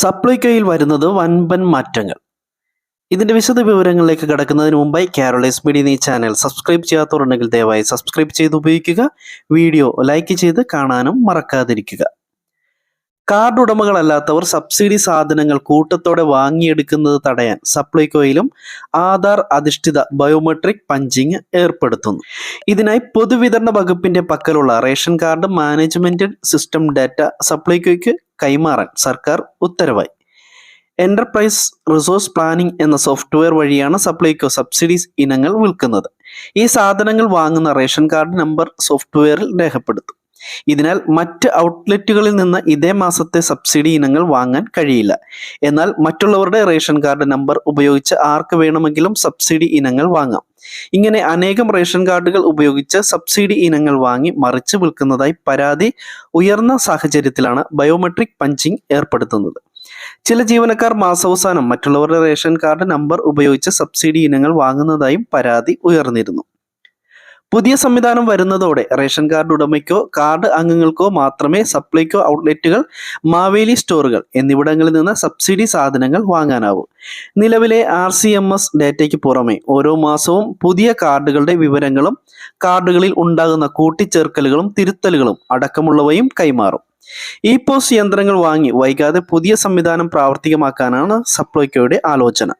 സപ്ലൈകോയിൽ വരുന്നത് വൻപൻ മാറ്റങ്ങൾ. ഇതിന്റെ വിശദ വിവരങ്ങളിലേക്ക് കടക്കുന്നതിന് മുമ്പായി കാരോളൈസ് മീഡിയ ഈ ചാനൽ സബ്സ്ക്രൈബ് ചെയ്യാത്തവരുണ്ടെങ്കിൽ ദയവായി സബ്സ്ക്രൈബ് ചെയ്ത് ഉപയോഗിക്കുക. വീഡിയോ ലൈക്ക് ചെയ്ത് കാണാനും മറക്കാതിരിക്കുക. കാർഡ് ഉടമകളല്ലാത്തവർ സബ്സിഡി സാധനങ്ങൾ കൂട്ടത്തോടെ വാങ്ങിയെടുക്കുന്നത് തടയാൻ സപ്ലൈകോയിലും ആധാർ അധിഷ്ഠിത ബയോമെട്രിക് പഞ്ചിങ് ഏർപ്പെടുത്തുന്നു. ഇതിനായി പൊതുവിതരണ വകുപ്പിന്റെ പക്കലുള്ള ration card management system data സപ്ലൈകോയ്ക്ക് കൈമാറാൻ സർക്കാർ ഉത്തരവായി. എന്റർപ്രൈസ് റിസോഴ്സ് പ്ലാനിംഗ് എന്ന സോഫ്റ്റ്വെയർ വഴിയാണ് സപ്ലൈകോ സബ്സിഡീസ് ഇനങ്ങൾ വിൽക്കുന്നത്. ഈ സാധനങ്ങൾ വാങ്ങുന്ന റേഷൻ കാർഡ് നമ്പർ സോഫ്റ്റ്വെയറിൽ രേഖപ്പെടുത്തും. ഇതിനാൽ മറ്റ് ഔട്ട്ലെറ്റുകളിൽ നിന്ന് ഇതേ മാസത്തെ സബ്സിഡി ഇനങ്ങൾ വാങ്ങാൻ കഴിയില്ല. എന്നാൽ മറ്റുള്ളവരുടെ റേഷൻ കാർഡ് നമ്പർ ഉപയോഗിച്ച് ആർക്ക് വേണമെങ്കിലും സബ്സിഡി ഇനങ്ങൾ വാങ്ങാം. ഇങ്ങനെ അനേകം റേഷൻ കാർഡുകൾ ഉപയോഗിച്ച് സബ്സിഡി ഇനങ്ങൾ വാങ്ങി മറിച്ച് വിൽക്കുന്നതായി പരാതി ഉയർന്ന സാഹചര്യത്തിലാണ് ബയോമെട്രിക് പഞ്ചിങ് ഏർപ്പെടുത്തുന്നത്. ചില ജീവനക്കാർ മാസാവസാനം മറ്റുള്ളവരുടെ റേഷൻ കാർഡ് നമ്പർ ഉപയോഗിച്ച് സബ്സിഡി ഇനങ്ങൾ വാങ്ങുന്നതായും പരാതി ഉയർന്നിരുന്നു. പുതിയ സംവിധാനം വരുന്നതോടെ റേഷൻ കാർഡ് ഉടമയ്ക്കോ കാർഡ് അംഗങ്ങൾക്കോ മാത്രമേ സപ്ലൈകോ ഔട്ട്ലെറ്റുകൾ മാവേലി സ്റ്റോറുകൾ എന്നിവിടങ്ങളിൽ നിന്ന് സബ്സിഡി സാധനങ്ങൾ വാങ്ങാനാവൂ. നിലവിലെ ആർ സി എം എസ് ഡാറ്റയ്ക്ക് പുറമെ ഓരോ മാസവും പുതിയ കാർഡുകളുടെ വിവരങ്ങളും കാർഡുകളിൽ ഉണ്ടാകുന്ന കൂട്ടിച്ചേർക്കലുകളും തിരുത്തലുകളും അടക്കമുള്ളവയും കൈമാറും. ഇ പോസ് യന്ത്രങ്ങൾ വാങ്ങി വൈകാതെ പുതിയ സംവിധാനം പ്രാവർത്തികമാക്കാനാണ് സപ്ലൈകോയുടെ ആലോചന.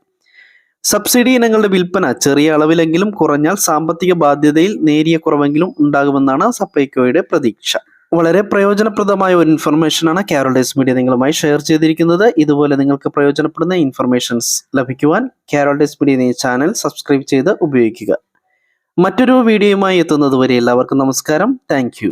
സബ്സിഡി ഇനങ്ങളുടെ വിൽപ്പന ചെറിയ അളവിലെങ്കിലും കുറഞ്ഞാൽ സാമ്പത്തിക ബാധ്യതയിൽ നേരിയ കുറവെങ്കിലും ഉണ്ടാകുമെന്നാണ് സപ്പൈക്കോയുടെ പ്രതീക്ഷ. വളരെ പ്രയോജനപ്രദമായ ഒരു ഇൻഫർമേഷനാണ് കാരോൾഡേസ് മീഡിയ നിങ്ങളുമായി ഷെയർ ചെയ്തിരിക്കുന്നത്. ഇതുപോലെ നിങ്ങൾക്ക് പ്രയോജനപ്പെടുന്ന ഇൻഫർമേഷൻസ് ലഭിക്കുവാൻ കാരോൾഡേസ് മീഡിയ ചാനൽ സബ്സ്ക്രൈബ് ചെയ്ത് ഉപയോഗിക്കുക. മറ്റൊരു വീഡിയോയുമായി എത്തുന്നത് വരെ എല്ലാവർക്കും നമസ്കാരം. താങ്ക്